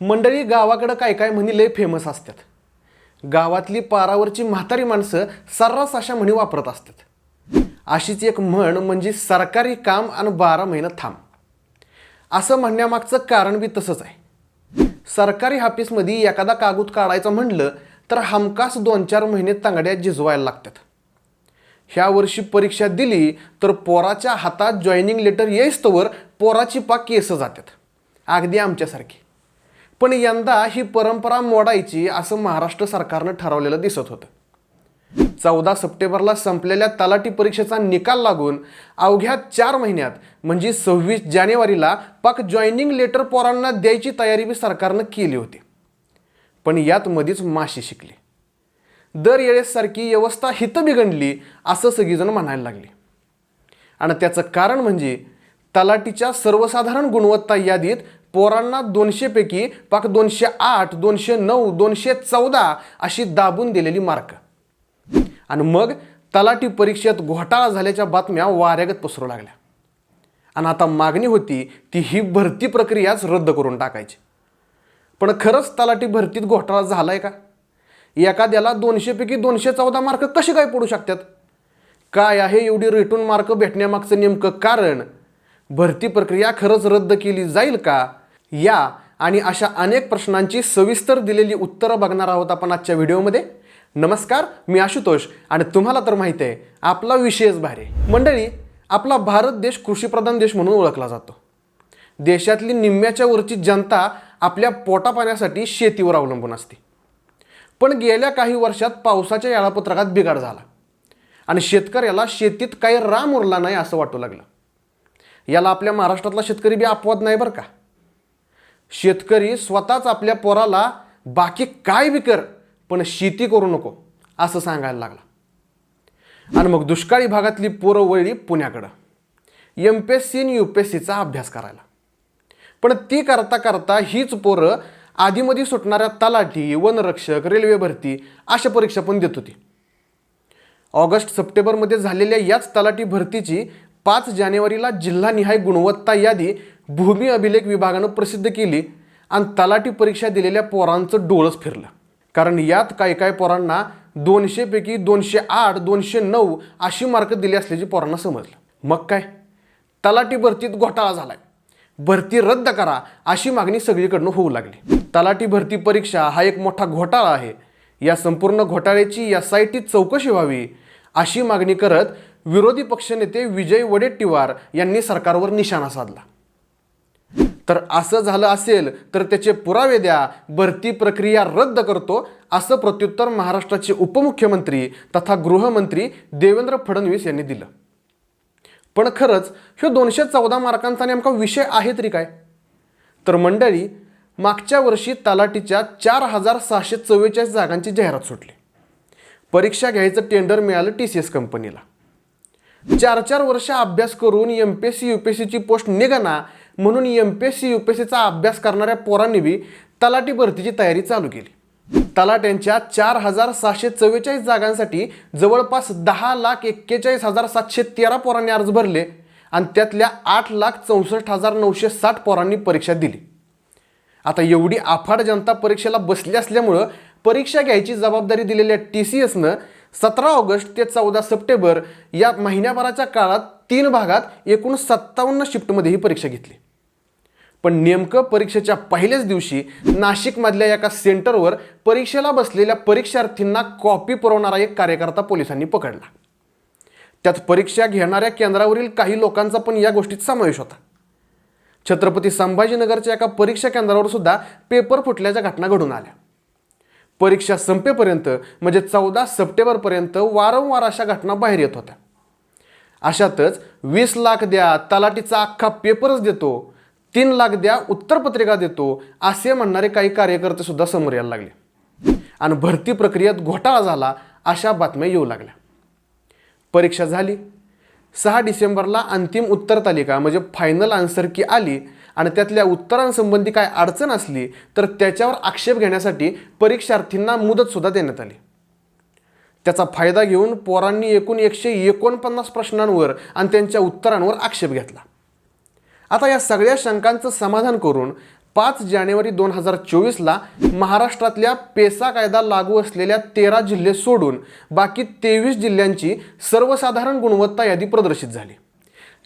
मंडळी गावाकडं काय काय म्हणी लय फेमस असतात. गावातली पारावरची म्हातारी माणसं सर्रास अशा म्हणी वापरत असतात. अशीच एक म्हण म्हणजे सरकारी काम आणि बारा महिने थांब. असं म्हणण्यामागचं कारण बी तसंच आहे. सरकारी ऑफिसमध्ये एखादा कागद काढायचं म्हणलं तर हमखास दोन चार महिने तांगड्या झिजवायला लागतात. ह्या वर्षी परीक्षा दिली तर पोराच्या हातात जॉईनिंग लेटर येईस्तोवर पोराची पाक केसं जातात. अगदी आमच्यासारखी. पण यंदा ही परंपरा मोडायची असं महाराष्ट्र सरकारनं ठरवलेलं दिसत होतं. चौदा सप्टेंबरला संपलेल्या तलाठी परीक्षेचा निकाल लागून अवघ्या चार महिन्यात म्हणजे सव्वीस जानेवारीला पाक जॉईनिंग लेटर पोरांना द्यायची तयारी बी सरकारनं केली होती. पण यात मधीच माशी शिकली. दर येळेसारखी व्यवस्था हित बिघडली असं सगळीजण म्हणायला लागली. आणि त्याचं कारण म्हणजे तलाटीच्या सर्वसाधारण गुणवत्ता यादीत पोरांना दोनशेपैकी पाक दोनशे आठ दोनशे नऊ दोनशे चौदा अशी दाबून दिलेली मार्क. आणि मग तलाठी परीक्षेत घोटाळा झाल्याच्या बातम्या वाऱ्यागत पसरू लागल्या. आणि आता मागणी होती ती ही भरती प्रक्रियाच रद्द करून टाकायची. पण खरंच तलाठी भरतीत घोटाळा झालाय का? एखाद्याला दोनशेपैकी दोनशे चौदा मार्क कसे काय पडू शकतात? काय आहे एवढी रिटून मार्क भेटण्यामागचं नेमकं कारण? भरती प्रक्रिया खरंच रद्द केली जाईल का? या आणि अशा अनेक प्रश्नांची सविस्तर दिलेली उत्तरं बघणार आहोत आपण आजच्या व्हिडिओमध्ये. नमस्कार मी आशुतोष आणि तुम्हाला तर माहिती आहे आपला विषयच भारी आहे. मंडळी आपला भारत देश कृषीप्रधान देश म्हणून ओळखला जातो. देशातली निम्म्याच्या वरची जनता आपल्या पोटापाण्यासाठी शेतीवर अवलंबून असते. पण गेल्या काही वर्षात पावसाच्या वेळापत्रकात बिघाड झाला. आणि शेतकऱ्याला शेतीत काही राम उरला नाही असं वाटू लागलं. याला आपल्या महाराष्ट्रातला शेतकरी बी अपवाद नाही बरं का? शेतकरी स्वतःच आपल्या पोराला बाकी काय विकर पण शेती करू नको असं सांगायला लागला. आणि मग दुष्काळी भागातली पोरं वळली पुण्याकडं. एम पी एस सी आणि यू पी एस सीचा अभ्यास करायला. पण ती करता करता हीच पोरं आधीमध्ये सुटणाऱ्या तलाठी वनरक्षक रेल्वे भरती अशा परीक्षा पण देत होती. ऑगस्ट सप्टेंबरमध्ये झालेल्या याच तलाठी भरतीची पाच जानेवारीला जिल्हानिहाय गुणवत्ता यादी भूमी अभिलेख विभागानं प्रसिद्ध केली आणि तलाठी परीक्षा दिलेल्या पोरांचं डोळंच फिरलं. कारण यात काही काही पोरांना दोनशेपैकी दोनशे आठ दोनशे नऊ अशी मार्क दिली असल्याची पोरांना समजलं. मग काय? तलाठी भरतीत घोटाळा झालाय. भरती रद्द करा अशी मागणी सगळीकडनं होऊ लागली. तलाठी भरती परीक्षा हा एक मोठा घोटाळा आहे. या संपूर्ण घोटाळ्याची एस आय टी चौकशी व्हावी अशी मागणी करत विरोधी पक्षनेते विजय वडेट्टीवार यांनी सरकारवर निशाणा साधला. तर असं झालं असेल तर त्याचे पुरावे द्या. भरती प्रक्रिया रद्द करतो असं प्रत्युत्तर महाराष्ट्राचे उपमुख्यमंत्री तथा गृहमंत्री देवेंद्र फडणवीस यांनी दिलं. पण खरंच ह्यो दोनशे चौदा मार्कांचा नेमका विषय आहे तरी काय? तर मंडळी मागच्या वर्षी तलाटीच्या चार हजार सहाशे चव्वेचाळीस जागांची जाहिरात सुटली. परीक्षा घ्यायचं टेंडर मिळालं टी सी एस कंपनीला. चार चार वर्ष अभ्यास करून M P S C U P S सीची पोस्ट निघाना म्हणून M P S C U P S सीचा अभ्यास करणाऱ्या पोरांनी बी तलाठी भरतीची तयारी चालू केली. तलाट्यांच्या चार हजार सहाशे चव्वेचाळीस जागांसाठी जवळपास दहा लाख एक्केचाळीस हजार सातशे तेरा पोरांनी अर्ज भरले आणि त्यातल्या आठ लाख चौसष्ट हजार नऊशे साठ पोरांनी परीक्षा दिली. आता एवढी अफाट जनता परीक्षेला बसली असल्यामुळं परीक्षा घ्यायची जबाबदारी दिलेल्या टी सी एसनं सतरा ऑगस्ट ते चौदा सप्टेंबर या महिन्याभराच्या काळात तीन भागात एकूण सत्तावन्न शिफ्टमध्ये ही परीक्षा घेतली. पण नेमकं परीक्षेच्या पहिल्याच दिवशी नाशिकमधल्या एका सेंटरवर परीक्षेला बसलेल्या परीक्षार्थींना कॉपी पुरवणारा एक कार्यकर्ता पोलिसांनी पकडला. त्यात परीक्षा घेणाऱ्या केंद्रावरील काही लोकांचा पण या गोष्टीत समावेश होता. छत्रपती संभाजीनगरच्या एका परीक्षा केंद्रावर सुद्धा पेपर फुटल्याच्या घटना घडून आल्या. परीक्षा संपेपर्यंत म्हणजे चौदा सप्टेंबरपर्यंत वारंवार अशा घटना बाहेर येत होत्या. अशातच वीस लाख द्या तलाटीचा अख्खा पेपरच देतो तीन लाख द्या उत्तरपत्रिका देतो असे म्हणणारे काही कार्यकर्ते सुद्धा समोर यायला लागले. आणि भरती प्रक्रियेत घोटाळा झाला अशा बातम्या येऊ लागल्या. परीक्षा झाली. सहा डिसेंबरला अंतिम उत्तर तालिका म्हणजे फायनल आन्सर की आली आणि त्यातल्या उत्तरांसंबंधी काय अडचण असली तर त्याच्यावर आक्षेप घेण्यासाठी परीक्षार्थींना मुदतसुद्धा देण्यात आली. त्याचा फायदा घेऊन पोरांनी एकूण एकशे एकोणपन्नास प्रश्नांवर आणि त्यांच्या उत्तरांवर आक्षेप घेतला. आता या सगळ्या शंकांचं समाधान करून पाच जानेवारी दोन हजार चोवीसला महाराष्ट्रातल्या पेसा कायदा लागू असलेल्या तेरा जिल्हे सोडून बाकी तेवीस जिल्ह्यांची सर्वसाधारण गुणवत्ता यादी प्रदर्शित झाली.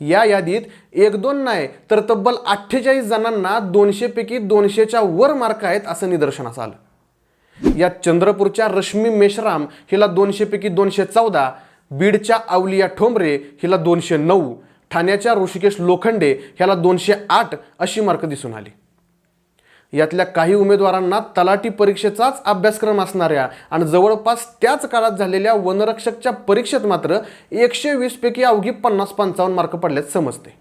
या यादीत एक दोन नाही तर तब्बल अठ्ठेचाळीस जणांना दोनशेपैकी दोनशेच्या वर मार्क आहेत असं निदर्शनास आलं. यात चंद्रपूरच्या रश्मी मेश्राम हिला दोनशेपैकी दोनशे चौदा बीडच्या आवलिया ठोंबरे हिला दोनशे नऊ ठाण्याच्या ऋषिकेश लोखंडे ह्याला दोनशे आठ अशी मार्क दिसून आली. यातल्या काही उमेदवारांना तलाठी परीक्षेचाच अभ्यासक्रम असणाऱ्या आणि जवळपास त्याच काळात झालेल्या वनरक्षकच्या परीक्षेत मात्र एकशे वीसपैकी अवघी पन्नास पंचावन्न मार्क पडल्यात समजते.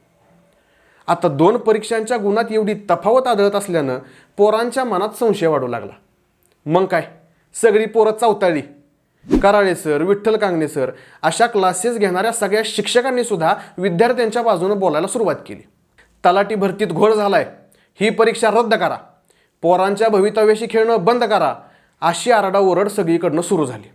आता दोन परीक्षांच्या गुणात एवढी तफावत आढळत असल्यानं पोरांच्या मनात संशय वाढू लागला. मग काय? सगळी पोरं चौताळी. कराळे सर विठ्ठल कांगणे सर अशा क्लासेस घेणाऱ्या सगळ्या शिक्षकांनी सुद्धा विद्यार्थ्यांच्या बाजूने बोलायला सुरुवात केली. तलाठी भरतीत घोळ झालाय. ही परीक्षा रद्द करा. पोरांच्या भवितव्याशी खेळणं बंद करा. अशी आरडाओरड सगळीकडनं सुरू झाली.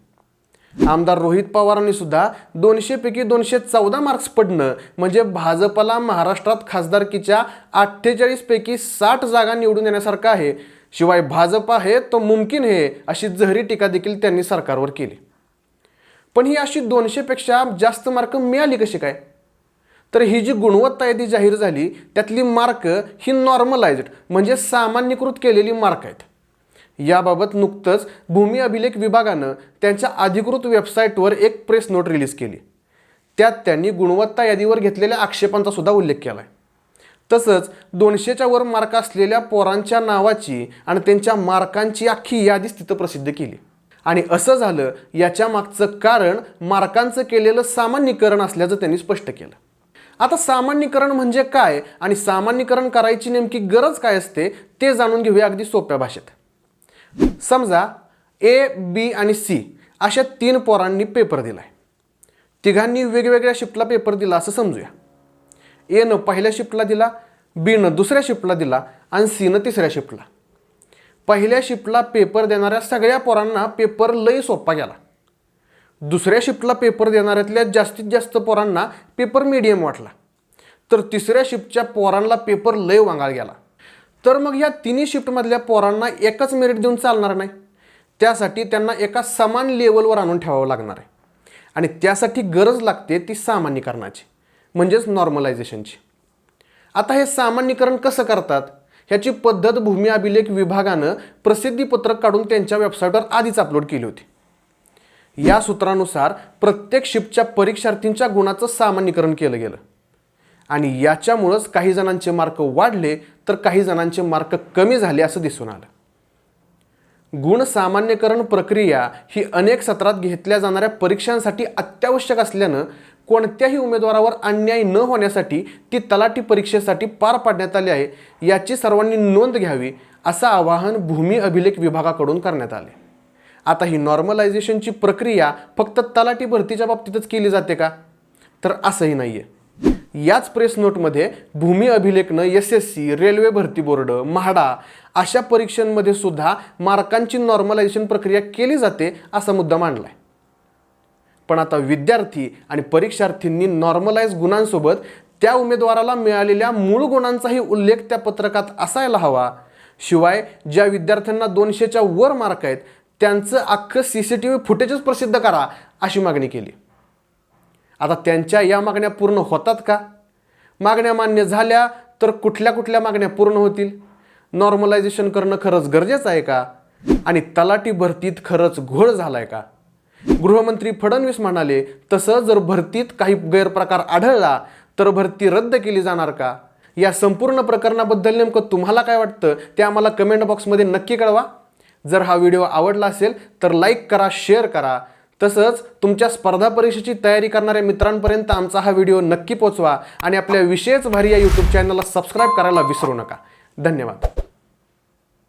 आमदार रोहित पवारांनी सुद्धा दोनशेपैकी दोनशे चौदा मार्क्स पडणं म्हणजे भाजपला महाराष्ट्रात खासदारकीच्या अठ्ठेचाळीस पैकी साठ जागा निवडून येण्यासारखं आहे. शिवाय भाजप आहे तो मुमकिन आहे अशी जहरी टीका देखील त्यांनी सरकारवर केली. पण ही अशी दोनशेपेक्षा जास्त मार्क मिळाली कशी काय? तर ही जी गुणवत्ता यादी जाहीर झाली त्यातली मार्क ही नॉर्मलाइज्ड म्हणजे सामान्यीकृत केलेली मार्क आहेत. याबाबत नुकतंच भूमी अभिलेख विभागानं त्यांच्या अधिकृत वेबसाईटवर एक प्रेस नोट रिलीज केली. त्यात त्यांनी गुणवत्ता यादीवर घेतलेल्या आक्षेपांचा सुद्धा उल्लेख केला आहे तसंच दोनशेच्या वर मार्क असलेल्या पोरांच्या नावाची आणि त्यांच्या मार्कांची अख्खी यादीच तिथं प्रसिद्ध केली. आणि असं झालं याच्या मागचं कारण मार्कांचं केलेलं सामान्यीकरण असल्याचं त्यांनी स्पष्ट केलं. आता सामान्यीकरण म्हणजे काय आणि सामान्यीकरण करायची नेमकी गरज काय असते ते जाणून घेऊया अगदी सोप्या भाषेत. समजा ए बी आणि सी अशा तीन पोरांनी पेपर दिलाय. तिघांनी वेगवेगळ्या शिफ्टला पेपर दिला असं समजूया. एनं पहिल्या शिफ्टला दिला बीनं दुसऱ्या शिफ्टला दिला आणि सीनं तिसऱ्या शिफ्टला. पहिल्या शिफ्टला पेपर देणाऱ्या सगळ्या पोरांना पेपर लई सोपा गेला. दुसऱ्या शिफ्टला पेपर देणाऱ्यातल्या जास्तीत जास्त पोरांना पेपर मीडियम वाटला. तर तिसऱ्या शिफ्टच्या पोरांना पेपर लय वांगाळ गेला. तर मग या तिन्ही शिफ्टमधल्या पोरांना एकच मेरिट देऊन चालणार नाही. त्यासाठी त्यांना एका समान लेवलवर आणून ठेवावं लागणार आहे. आणि त्यासाठी गरज लागते ती सामान्यीकरणाची. म्हणजेच नॉर्मलायझेशनची आता हे सामान्यीकरण कसं करतात? ह्याची पद्धत भूमी अभिलेख विभागानं प्रसिद्धीपत्रक काढून त्यांच्या वेबसाईटवर आधीच अपलोड केली होती. या सूत्रानुसार प्रत्येक शिफ्टच्या परीक्षार्थींच्या गुणाचं सामान्यीकरण केलं गेलं. आणि याच्यामुळंच काही जणांचे मार्क वाढले तर काही जणांचे मार्क कमी झाले असं दिसून आलं. गुण सामान्यकरण प्रक्रिया ही अनेक सत्रात घेतल्या जाणाऱ्या परीक्षांसाठी अत्यावश्यक असल्यानं कोणत्याही उमेदवारावर अन्याय न होण्यासाठी ती तलाठी परीक्षेसाठी पार पाडण्यात आली आहे. याची सर्वांनी नोंद घ्यावी असं आवाहन भूमी अभिलेख विभागाकडून करण्यात आले. आता ही नॉर्मलायझेशनची प्रक्रिया फक्त तलाठी भरतीच्या बाबतीतच केली जाते का? तर असंही नाही आहे याच प्रेस नोटमध्ये भूमी अभिलेखनं एस एस सी रेल्वे भरती बोर्ड म्हाडा अशा परीक्षांमध्ये सुद्धा मार्कांची नॉर्मलायझेशन प्रक्रिया केली जाते असा मुद्दा आहे पण आता विद्यार्थी आणि परीक्षार्थींनी नॉर्मलाइज गुणांसोबत त्या उमेदवाराला मिळालेल्या मूळ गुणांचाही उल्लेख त्या पत्रकात असायला हवा. शिवाय ज्या विद्यार्थ्यांना दोनशेच्या वर मार्क आहेत त्यांचं अख्खं सी सी टी व्ही फुटेजच प्रसिद्ध करा अशी मागणी केली. आता त्यांच्या या मागण्या पूर्ण होतात का? मागण्या मान्य झाल्या तर कुठल्या कुठल्या मागण्या पूर्ण होतील? नॉर्मलायझेशन करणं खरंच गरजेचं आहे का? आणि तलाटी भरतीत खरंच घोळ झालाय का? गृहमंत्री फडणवीस म्हणाले तसं जर भरतीत काही गैरप्रकार आढळला तर भरती रद्द केली जाणार का? या संपूर्ण प्रकरणाबद्दल नेमकं तुम्हाला काय वाटतं ते आम्हाला कमेंट बॉक्समध्ये नक्की कळवा. जर हा व्हिडिओ आवडला असेल तर लाईक करा शेअर करा. तसंच तुमच्या स्पर्धा परीक्षेची तयारी करणाऱ्या मित्रांपर्यंत आमचा हा व्हिडिओ नक्की पोचवा आणि आपल्या विशेष भारी या यूट्यूब चॅनलला सबस्क्राईब करायला विसरू नका. धन्यवाद.